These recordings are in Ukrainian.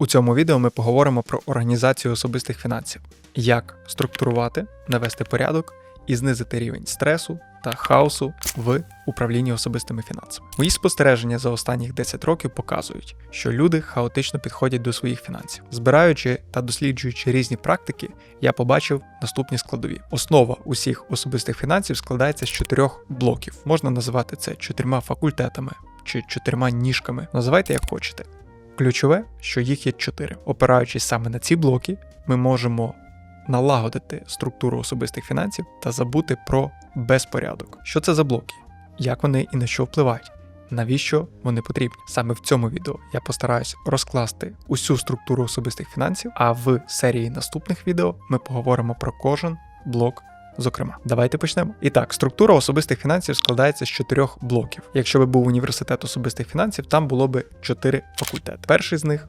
У цьому відео ми поговоримо про організацію особистих фінансів, як структурувати, навести порядок і знизити рівень стресу та хаосу в управлінні особистими фінансами. Мої спостереження за останніх 10 років показують, що люди хаотично підходять до своїх фінансів. Збираючи та досліджуючи різні практики, я побачив наступні складові. Основа усіх особистих фінансів складається з чотирьох блоків. Можна називати це чотирма факультетами чи чотирма ніжками. Називайте як хочете. Ключове, що їх є чотири. Опираючись саме на ці блоки, ми можемо налагодити структуру особистих фінансів та забути про безпорядок. Що це за блоки? Як вони і на що впливають? Навіщо вони потрібні? Саме в цьому відео я постараюсь розкласти усю структуру особистих фінансів, а в серії наступних відео ми поговоримо про кожен блок. Зокрема, давайте почнемо. І так, структура особистих фінансів складається з чотирьох блоків. Якщо би був університет особистих фінансів, там було би чотири факультети. Перший з них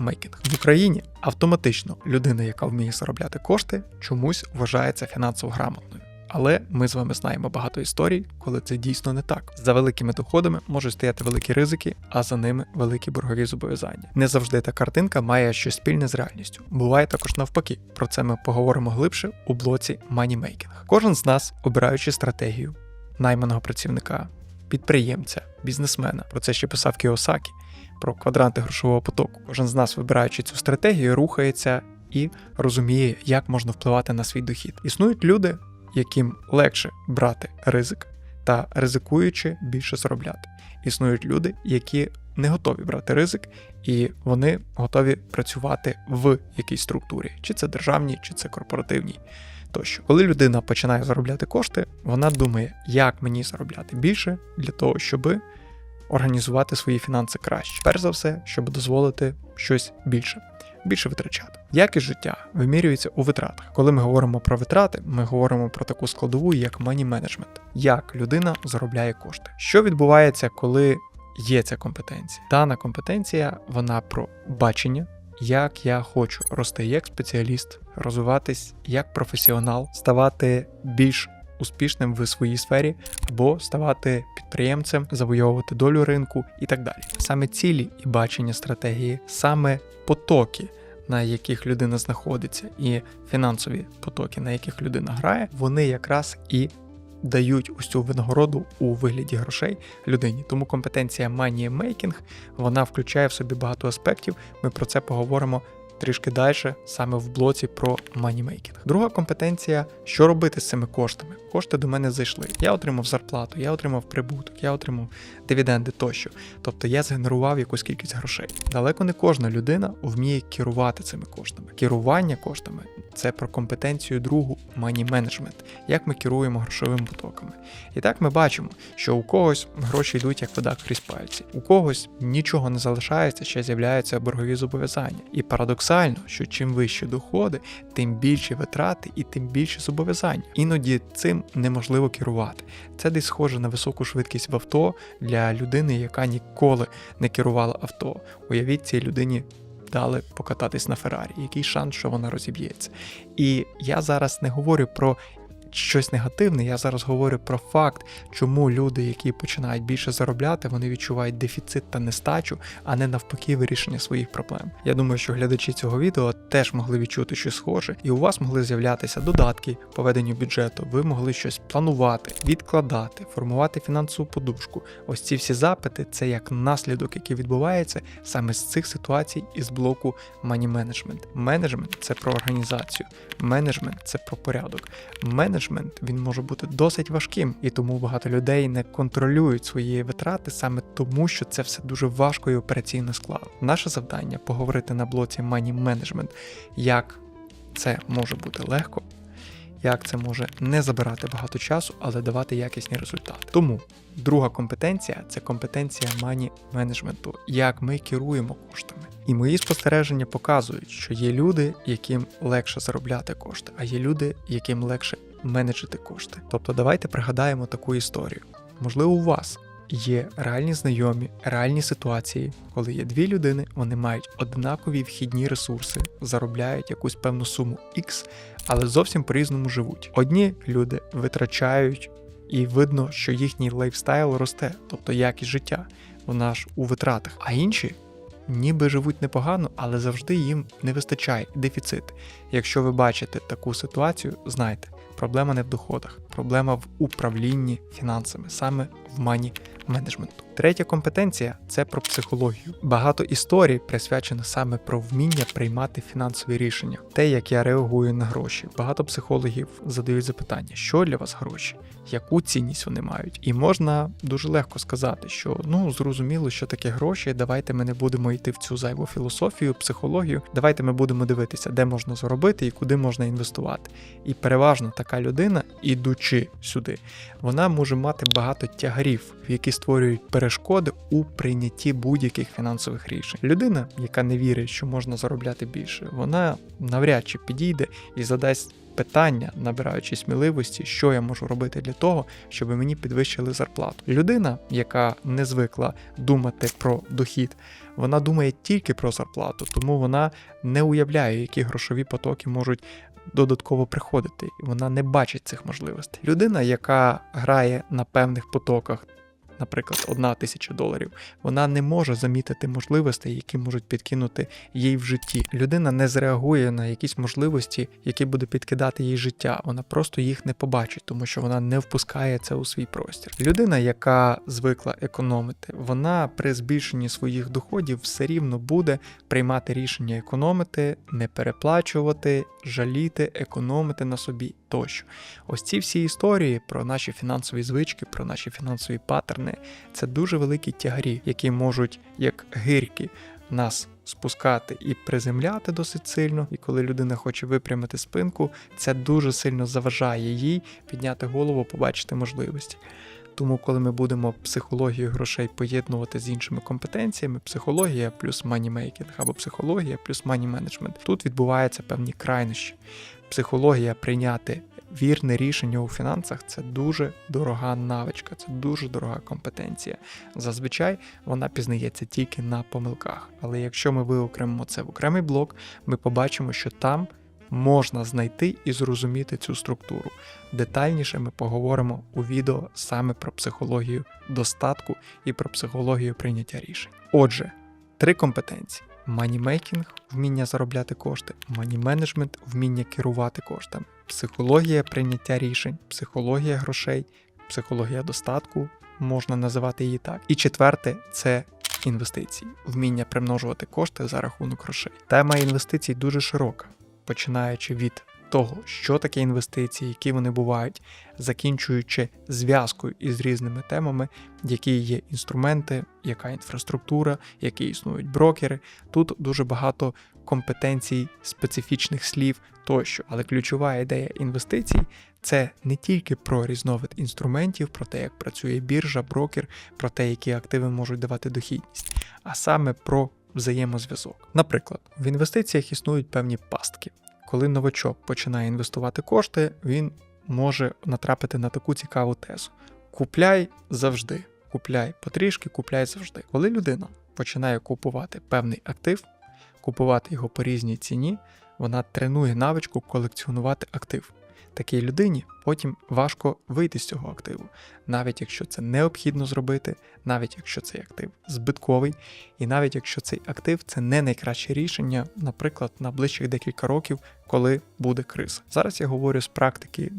making. В Україні автоматично людина, яка вміє заробляти кошти, чомусь вважається фінансово грамотною. Але ми з вами знаємо багато історій, коли це дійсно не так. За великими доходами можуть стояти великі ризики, а за ними великі боргові зобов'язання. Не завжди та картинка має щось спільне з реальністю. Буває також навпаки. Про це ми поговоримо глибше у блоці Moneymaking. Кожен з нас, обираючи стратегію найманого працівника, підприємця, бізнесмена, про це ще писав Кіосакі, про квадранти грошового потоку. Кожен з нас, вибираючи цю стратегію, рухається і розуміє, як можна впливати на свій дохід. Існують люди яким легше брати ризик та ризикуючи більше заробляти. Існують люди, які не готові брати ризик, і вони готові працювати в якійсь структурі, чи це державній, чи це корпоративній. Тощо, коли людина починає заробляти кошти, вона думає, як мені заробляти більше для того, щоб організувати свої фінанси краще. Перш за все, щоб дозволити щось більше більше витрачати. Якість життя вимірюється у витратах. Коли ми говоримо про витрати, ми говоримо про таку складову, як money management. як людина заробляє кошти. Що відбувається, коли є ця компетенція? Дана компетенція вона про бачення. Як я хочу рости як спеціаліст, розвиватись як професіонал, ставати більш успішним в своїй сфері, або ставати підприємцем, завойовувати долю ринку і так далі. Саме цілі і бачення стратегії, саме потоки. На яких людина знаходиться, і фінансові потоки, на яких людина грає, вони якраз і дають ось цю винагороду у вигляді грошей людині. Тому компетенція money making, вона включає в собі багато аспектів. Ми про це поговоримо трішки далі, саме в блоці про манімейкінг. Друга компетенція, що робити з цими коштами. Кошти до мене зайшли. Я отримав зарплату, я отримав прибуток, я отримав дивіденди тощо. Тобто я згенерував якусь кількість грошей. Далеко не кожна людина вміє керувати цими коштами. Керування коштами це про компетенцію другу money management, як ми керуємо грошовими потоками. І так ми бачимо, що у когось гроші йдуть як вода крізь пальці, у когось нічого не залишається, ще з'являються боргові зобов'язання. І парадоксально, що чим вищі доходи, тим більші витрати і тим більше зобов'язань. Іноді цим неможливо керувати. Це десь схоже на високу швидкість в авто для людини, яка ніколи не керувала авто. Уявіть цій людині дали покататись на Феррарі, який шанс, що вона розіб'ється. І я зараз не говорю про щось негативне. Я зараз говорю про факт, чому люди, які починають більше заробляти, вони відчувають дефіцит та нестачу, а не навпаки вирішення своїх проблем. Я думаю, що глядачі цього відео теж могли відчути щось схоже, і у вас могли з'являтися додатки по веденню бюджету. Ви могли щось планувати, відкладати, формувати фінансову подушку. Ось ці всі запити це як наслідок, який відбувається саме з цих ситуацій із блоку Money Management. Менеджмент це про організацію, менеджмент це про порядок. Менеджмент менеджмент він може бути досить важким, і тому багато людей не контролюють свої витрати саме тому, що це все дуже важко і операційно складно. Наше завдання поговорити на блоці Money Management, як це може бути легко. Як це може не забирати багато часу, але давати якісні результати. Тому друга компетенція це компетенція мані менеджменту, як ми керуємо коштами. І мої спостереження показують, що є люди, яким легше заробляти кошти, а є люди, яким легше менеджити кошти. Тобто, давайте пригадаємо таку історію. Можливо, у вас є реальні знайомі, реальні ситуації, коли є дві людини, вони мають однакові вхідні ресурси, заробляють якусь певну суму X, але зовсім по-різному живуть. Одні люди витрачають. І видно, що їхній лайфстайл росте, тобто якість життя, вона ж у витратах, а інші ніби живуть непогано, але завжди їм не вистачає дефіцит. Якщо ви бачите таку ситуацію, знайте, проблема не в доходах, проблема в управлінні фінансами, саме в мані менеджменту. Третя компетенція це про психологію. Багато історій присвячено саме про вміння приймати фінансові рішення, те, як я реагую на гроші. Багато психологів задають запитання, що для вас гроші, яку цінність вони мають. І можна дуже легко сказати, що ну зрозуміло, що таке гроші. Давайте ми не будемо йти в цю зайву філософію, психологію. Давайте ми будемо дивитися, де можна заробити і куди можна інвестувати. І переважно така людина, ідучи сюди, вона може мати багато тягарів, які створюють перешкоди у прийнятті будь-яких фінансових рішень. Людина, яка не вірить, що можна заробляти більше, вона навряд чи підійде і задасть. Питання, набираючи сміливості, що я можу робити для того, щоб мені підвищили зарплату. Людина, яка не звикла думати про дохід, вона думає тільки про зарплату, тому вона не уявляє, які грошові потоки можуть додатково приходити. Вона не бачить цих можливостей. Людина, яка грає на певних потоках. Наприклад, одна тисяча доларів, вона не може замітити можливостей, які можуть підкинути їй в житті. Людина не зреагує на якісь можливості, які буде підкидати їй життя. Вона просто їх не побачить, тому що вона не впускає це у свій простір. Людина, яка звикла економити, вона при збільшенні своїх доходів все рівно буде приймати рішення економити, не переплачувати, жаліти, економити на собі тощо. Ось ці всі історії про наші фінансові звички, про наші фінансові паттерни це дуже великі тягарі, які можуть, як гирки, нас спускати і приземляти досить сильно. І коли людина хоче випрямити спинку, це дуже сильно заважає їй підняти голову, побачити можливості. Тому, коли ми будемо психологію грошей поєднувати з іншими компетенціями, психологія плюс манімейкінг або психологія плюс мані менеджмент, тут відбуваються певні крайнощі. Психологія прийняти вірне рішення у фінансах це дуже дорога навичка, це дуже дорога компетенція. Зазвичай вона пізнається тільки на помилках. Але якщо ми виокремимо це в окремий блок, ми побачимо, що там можна знайти і зрозуміти цю структуру. Детальніше ми поговоримо у відео саме про психологію достатку і про психологію прийняття рішень. Отже, три компетенції: манімейкінг вміння заробляти кошти, мані-менеджмент вміння керувати коштами, психологія прийняття рішень, психологія грошей, психологія достатку, можна називати її так. І четверте це інвестиції, вміння примножувати кошти за рахунок грошей. Тема інвестицій дуже широка, починаючи від того, що таке інвестиції, які вони бувають, закінчуючи зв'язкою із різними темами, які є інструменти, яка інфраструктура, які існують брокери. Тут дуже багато компетенцій, специфічних слів тощо. Але ключова ідея інвестицій це не тільки про різновид інструментів, про те, як працює біржа, брокер, про те, які активи можуть давати дохідність, а саме про взаємозв'язок. Наприклад, в інвестиціях існують певні пастки. Коли новачок починає інвестувати кошти, він може натрапити на таку цікаву тезу: купляй завжди, купляй потрішки, купляй завжди. Коли людина починає купувати певний актив, купувати його по різній ціні, вона тренує навичку колекціонувати актив. Такій людині потім важко вийти з цього активу, навіть якщо це необхідно зробити, навіть якщо цей актив збитковий, і навіть якщо цей актив це не найкраще рішення, наприклад, на ближчих декілька років, коли буде криза. Зараз я говорю з практики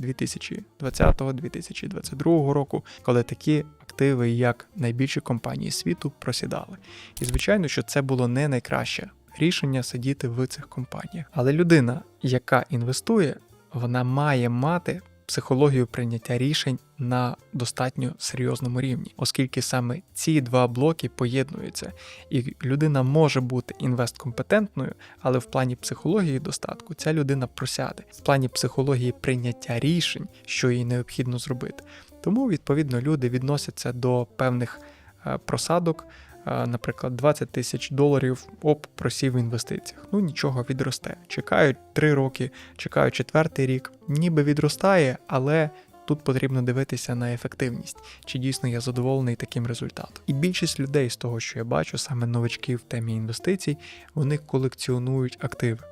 2020-2022 року, коли такі активи, як найбільші компанії світу, просідали. І звичайно, що це було не найкраще рішення сидіти в цих компаніях. Але людина, яка інвестує, вона має мати психологію прийняття рішень на достатньо серйозному рівні, оскільки саме ці два блоки поєднуються, і людина може бути інвесткомпетентною, але в плані психології достатку ця людина просяде в плані психології прийняття рішень, що їй необхідно зробити. Тому відповідно люди відносяться до певних е, просадок. Наприклад, 20 тисяч доларів оп, просів в інвестиціях. Ну нічого відросте. Чекають 3 роки, чекають четвертий рік, ніби відростає, але тут потрібно дивитися на ефективність, чи дійсно я задоволений таким результатом. І більшість людей з того, що я бачу, саме новачки в темі інвестицій, вони колекціонують активи.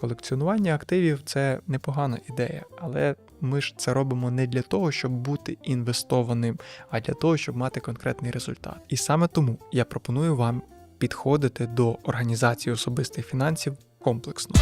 Колекціонування активів це непогана ідея, але ми ж це робимо не для того, щоб бути інвестованим, а для того, щоб мати конкретний результат. І саме тому я пропоную вам підходити до організації особистих фінансів комплексно.